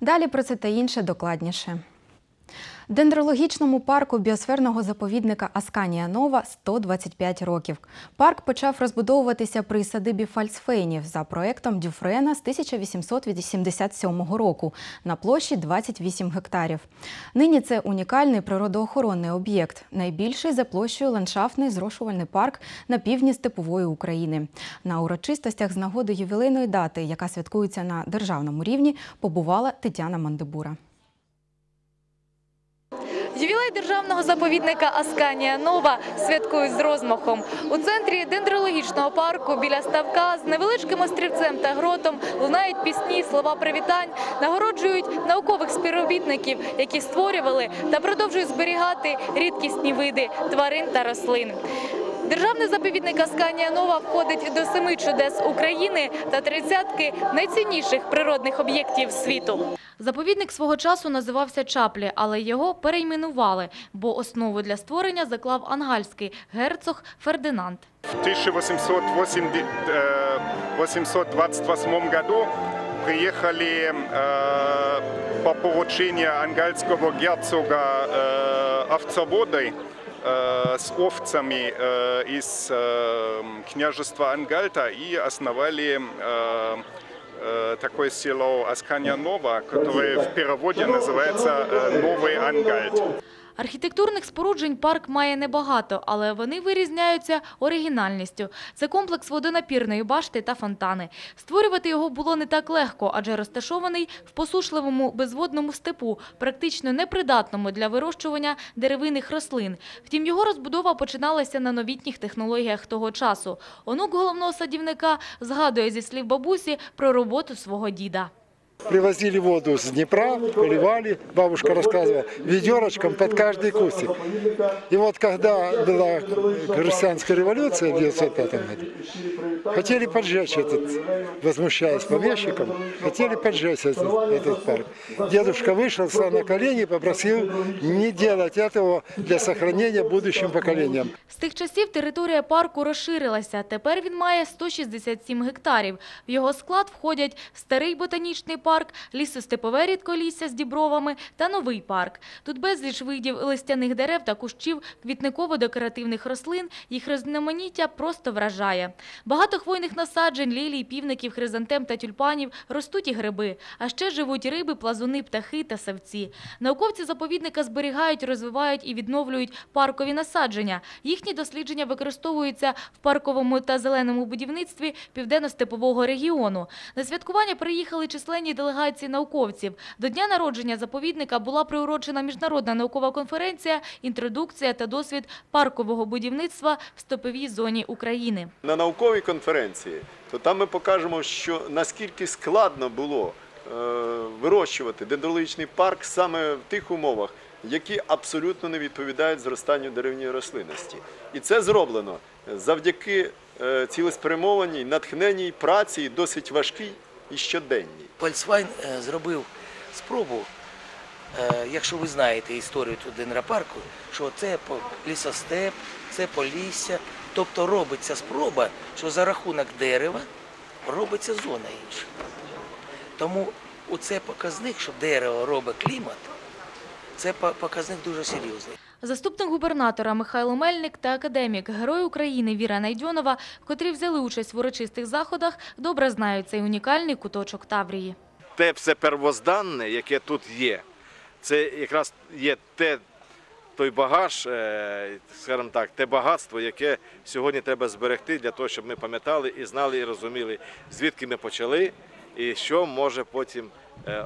Далі про це та інше докладніше. Дендрологічному парку біосферного заповідника Асканія Нова 125 років. Парк почав розбудовуватися при садибі Фальцфейнів за проектом Дюфрена з 1887 року на площі 28 гектарів. Нині це унікальний природоохоронний об'єкт, найбільший за площею ландшафтний зрошувальний парк на півдні степової України. На урочистостях з нагоди ювілейної дати, яка святкується на державному рівні, побувала Тетяна Мандибура. Ювілей державного заповідника Асканія Нова святкують з розмахом. У центрі дендрологічного парку біля ставка з невеличким острівцем та гротом лунають пісні, слова привітань, нагороджують наукових співробітників, які створювали та продовжують зберігати рідкісні види тварин та рослин. Державний заповідник Асканія Нова входить до семи чудес України та тридцятки найцінніших природних об'єктів світу. Заповідник свого часу називався Чаплі, але його перейменували, бо основу для створення заклав ангальський герцог Фердинанд. В 1828 году приехали э, по поручению ангальского герцога э, овцоводы э, с овцами э, из э, княжества Ангальта и основали э, э, такое село Аскания Нова, которое в переводе называется э, Новый Ангальт. Архітектурних споруджень парк має небагато, але вони вирізняються оригінальністю. Це комплекс водонапірної башти та фонтани. Створювати його було не так легко, адже розташований в посушливому безводному степу, практично непридатному для вирощування деревинних рослин. Втім, його розбудова починалася на новітніх технологіях того часу. Онук головного садівника згадує зі слів бабусі про роботу свого діда. Привозили воду с Днепра, поливали, бабушка рассказывала, ведерочком под каждый кустик. И вот когда была крестьянская революция в 1905 году, хотели поджечь этот, возмущаясь помещикам, хотели поджечь этот, этот парк. Дедушка вышел, встал на колени и попросил не делать этого для сохранения будущим поколениям. З тих часів територія парку розширилася. Тепер він має 167 гектарів. В його склад входять старий ботанічний парк, лісостепове рідколісся з дібровами та новий парк. Тут безліч видів листяних дерев та кущів квітниково-декоративних рослин. Їх різноманіття просто вражає. Багато хвойних насаджень, лілій, півників, хризантем та тюльпанів ростуть і гриби. А ще живуть риби, плазуни, птахи та савці. Науковці заповідника зберігають, розвивають і відновлюють паркові насадження. Їхні дослідження використовуються в парковому та зеленому будівництві південно-степового регіону. На святкування приїхали численні делегації науковців. До дня народження заповідника була приурочена міжнародна наукова конференція «Інтродукція та досвід паркового будівництва в степовій зоні України». на науковій конференції, то там ми покажемо, що наскільки складно було е, вирощувати дендрологічний парк саме в тих умовах, які абсолютно не відповідають зростанню деревньої рослинності. І це зроблено завдяки е, цілеспрямованій, натхненній праці, досить важкій і щоденні. Фольксвайн е, зробив спробу, е, якщо ви знаєте історію тут Денропарку, що це лісостеп, це полісся. Тобто робиться спроба, що за рахунок дерева робиться зона інша. Тому оце показник, що дерево робить клімат, це показник дуже серйозний. Заступник губернатора Михайло Мельник та академік, герой України Віра Найдьонова, котрі взяли участь в урочистих заходах, добре знають цей унікальний куточок Таврії. те все первозданне, яке тут є, це якраз є те, той багаж, е, скажімо так, те багатство, яке сьогодні треба зберегти для того, щоб ми пам'ятали і знали, і розуміли, звідки ми почали, і що може потім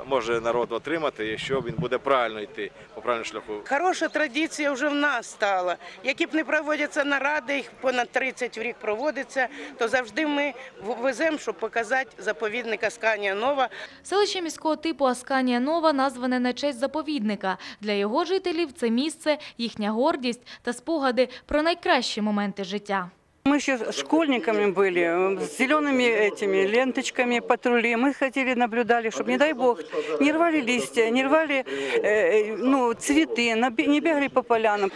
може народ отримати, якщо він буде правильно йти по правильному шляху. Хороша традиція вже в нас стала. Які б не проводяться наради, їх понад 30 в рік проводиться, то завжди ми веземо, щоб показати заповідник Асканія Нова. Селище міського типу Асканія Нова назване на честь заповідника. Для його жителів це місце, їхня гордість та спогади про найкращі моменти життя. Мы еще школьниками были, э, с зелеными этими ленточками патрули. Мы ходили, наблюдали, чтобы, не дай бог, не рвали листья, не рвали э, ну, цветы, наби- не бегали по полянам.